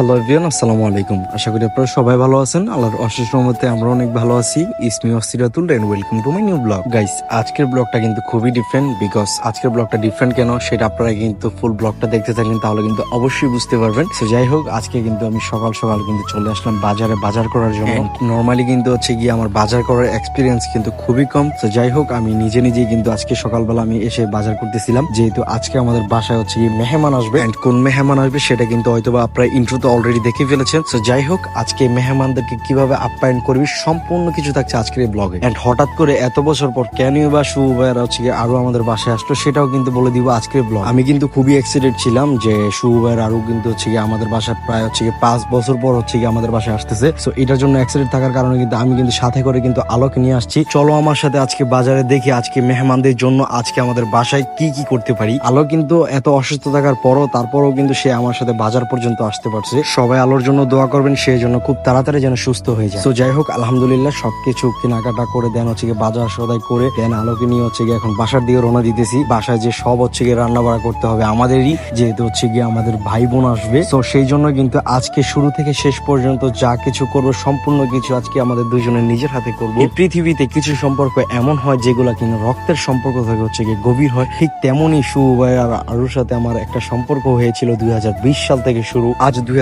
Everyone আসসালামু আলাইকুম। আশা করি আপনারা সবাই ভালো আছেন। আল্লাহর অশেষ রহমতে আমরা অনেক ভালো আছি। ইসমি অসিরাতুল and welcome to my new blog guys আজকের ব্লগটা কিন্তু খুবই ডিফারেন্ট বিকজ আজকের ব্লগটা ডিফারেন্ট কেন? সেটা আপনারা কিন্তু ফুল ব্লগটা দেখতে থাকলেন তাহলে কিন্তু অবশ্যই বুঝতে পারবেন। তো যাই হোক আজকে কিন্তু আমি সকাল সকাল কিন্তু চলে আসলাম বাজারে বাজার করার জন্য। নর্মালি কিন্তু হচ্ছে গিয়ে আমার বাজার করার এক্সপিরিয়েন্স কিন্তু খুবই কম। তো যাই হোক আমি নিজে নিজেই কিন্তু আজকে সকালবেলা আমি এসে বাজার করতেছিলাম। যেহেতু আজকে আমাদের বাসায় হচ্ছে গিয়ে মেহমান আসবে। এন্ড কোন মেহমান আসবে সেটা কিন্তু হয়তো বা আপনারা ইন্ট্রোতে অলরেডি দেখে ফেলেছেন। তো যাই হোক, আজকে মেহমানদেরকে কীভাবে আপ্যায়ন করবি, সম্পূর্ণ কিছু থাকছে আজকের এই ব্লগে এন্ড হঠাৎ করে এত বছর পর কেন বা শুভ ভাইয়ারা হচ্ছে আরও আমাদের বাসায় আসলো, সেটাও কিন্তু বলে দিব আজকের ব্লগ আমি কিন্তু খুবই এক্সাইটেড ছিলাম যে শুভ ভাইয়ের আরও কিন্তু হচ্ছে গিয়ে আমাদের বাসায় প্রায় হচ্ছে গিয়ে পাঁচ বছর পর হচ্ছে গিয়ে আমাদের বাসায় আসতেছে। তো এটার জন্য এক্সাইটেড থাকার কারণে কিন্তু আমি কিন্তু সাথে করে কিন্তু আলোকে নিয়ে আসছি। চলো আমার সাথে আজকে বাজারে দেখি আজকে মেহমানদের জন্য আজকে আমাদের বাসায় কি কি করতে পারি। আলো কিন্তু এত অসুস্থ থাকার পরও তারপরও কিন্তু সে আমার সাথে বাজার পর্যন্ত আসতে পারছে। সবাই আলোর জন্য দোয়া করবেন, সেই জন্য খুব তাড়াতাড়ি যেন সুস্থ হয়ে যায়। তো যাই হোক, আলহামদুলিল্লাহ, সবকিছু কেনাকাটা করে দেন, হচ্ছে গিয়ে বাজার সদাই করে দেন, আলোকে নিয়ে হচ্ছে গিয়ে এখন বাসার দিকে রওনা দিতেছি। বাসায় যে সব হচ্ছে গিয়ে রান্না বাড়া করতে হবে আমাদেরই, যেহেতু হচ্ছে গিয়ে আমাদের ভাই বোন আসবে। তো সেই জন্য কিন্তু আজকে শুরু থেকে শেষ পর্যন্ত যা কিছু করব, সম্পূর্ণ কিছু আজকে আমাদের দুজনের নিজের হাতে করব। এই পৃথিবীতে কিছু সম্পর্ক এমন হয় যেগুলো কিনা রক্তের সম্পর্ক থেকে হচ্ছে গিয়ে গভীর হয়। ঠিক তেমনই ভাই আর আরুর সাথে আমার একটা সম্পর্ক হয়েছিল দুই হাজার বিশ সাল থেকে শুরু। আজ দু হাজার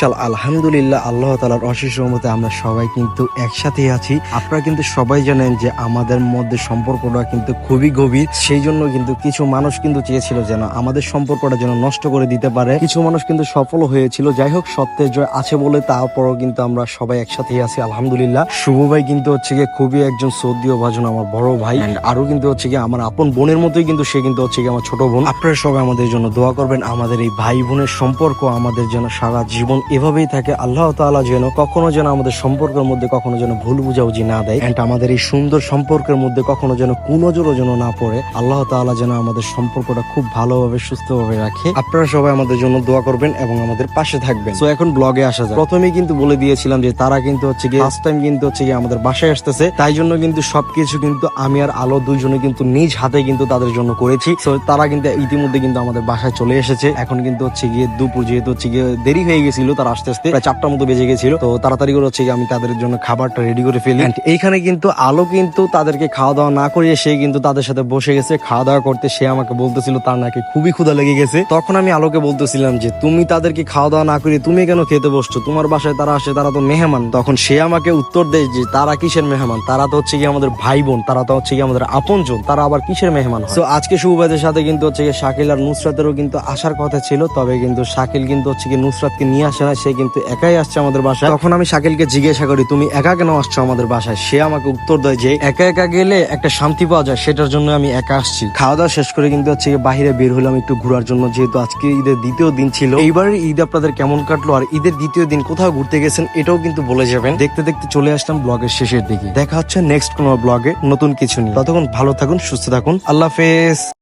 সাল আলহামদুলিল্লাহ আল্লাহ তালার অশেষ রহমতে আমরা সবাই কিন্তু একসাথে আছি। আপনারা কিন্তু সবাই জানেন যে আমাদের মধ্যে সম্পর্কটা কিন্তু খুবই গভীর। সেই জন্য কিন্তু কিছু মানুষ কিন্তু চেয়েছিল যেন আমাদের সম্পর্কটা যেন নষ্ট করে দিতে পারে। কিছু মানুষ কিন্তু সফল হয়েছিল। যাই হোক সত্যের জয় আছে বলে তারপরও কিন্তু আমরা সবাই একসাথেই আছি আলহামদুলিল্লাহ। শুভ ভাই কিন্তু হচ্ছে গিয়ে খুবই একজন সৌদিও ভাজন আমার বড় ভাই। আরও কিন্তু হচ্ছে গিয়ে আমার আপন বোনের মতোই কিন্তু সে কিন্তু হচ্ছে গিয়ে আমার ছোট বোন। আপনারা সবাই আমাদের জন্য দোয়া করবেন। আমাদের এই ভাই বোনের সম্পর্ক আমাদের যেন সারা জীবন এভাবেই থাকে। আল্লাহ তাআলা যেন কখনো যেন আমাদের সম্পর্কের মধ্যে কখনো যেন ভুল বুঝাবুঝি না দেয়। এন্ড আমাদের এই সুন্দর সম্পর্কের মধ্যে কখনো যেন কুনজরও যেন না পড়ে। আল্লাহ তাআলা যেন আমাদের সম্পর্কটা খুব ভালোভাবে, সুস্থভাবে রাখে। আপনারা সবাই আমাদের জন্য দোয়া করবেন এবং আমাদের পাশে থাকবেন। তো এখন ব্লগে আসা যায় প্রথমেই কিন্তু বলে দিয়েছিলাম যে তারা কিন্তু হচ্ছে গিয়ে ফার্স্ট টাইম কিন্তু হচ্ছে গিয়ে আমাদের বাসায় আসতেছে। তাই জন্য কিন্তু সবকিছু কিন্তু আমি আর আলো দুইজনে কিন্তু নিজ হাতে কিন্তু তাদের জন্য করেছি। তো তারা কিন্তু ইতিমধ্যে কিন্তু আমাদের বাসায় চলে এসেছে। এখন কিন্তু হচ্ছে গিয়ে দুপুর যেহেতু হচ্ছে গিয়ে দেরি হয়ে গেছিল, তারা আস্তে আস্তে প্রায় চারটার মতো বেজে গেছিল। তো তাড়াতাড়ি করে হচ্ছে আমি তাদের জন্য খাবারটা রেডি করে ফেলি। এইখানে কিন্তু আলো কিন্তু তাদেরকে খাওয়া দাওয়া না করিয়ে সে কিন্তু তাদের সাথে বসে গেছে, খাওয়া দাওয়া করতে। সে আমাকে বলতেছিল, তার নাকি খুবই ক্ষুধা লেগে গেছে। তখন আমি আলোকে বলতেছিলাম যে, তুমি তাদেরকে খাওয়া দাওয়া না করিয়ে তুমি কেন খেতে বসছো? তোমার বাসায় তারা আসে, তারা তো মেহমান। তখন সে আমাকে উত্তর দেয় যে, তারা কিসের মেহমান? তারা তো হচ্ছে কি আমাদের ভাই বোন তারা তো হচ্ছে কি আমাদের আপন জন তারা আবার কিসের মেহমান তো আজকে শুভবাদের সাথে কিন্তু হচ্ছে কি শাকিল আর নুসরাতেরও কিন্তু আসার কথা ছিল। তবে কিন্তু শাকিল কিন্তু হচ্ছে কি নুসরাতকে নিয়ে আসে না, সে কিন্তু একাই আসছে আমাদের বাসায়। তখন আমি শাকিলকে জিজ্ঞাসা করি, তুমি একা কেন আসছো আমাদের বাসায়? সে আমাকে উত্তর দেয় যে, একা একা গেলে একটা শান্তি পাওয়া যায়, সেটার জন্য আমি একা আসছি। খাওয়া দাওয়া শেষ করে কিন্তু হচ্ছে বাইরে বের হলাম একটু ঘোরার জন্য, যেহেতু আজকে ঈদের দ্বিতীয় দিন ছিল। এইবারের ঈদ আপনাদের কেমন কাটলো আর ঈদের দ্বিতীয় দিন কোথাও ঘুরতে গেছেন, এটাও কিন্তু বলে যাবেন। দেখতে দেখতে চলে আসলাম ব্লগের শেষের দিকে। দেখা হচ্ছে নেক্সট কোনো ব্লগে নতুন কিছু নিয়ে। ততক্ষণ ভালো থাকুন, সুস্থ থাকুন। আল্লাহ হাফেজ।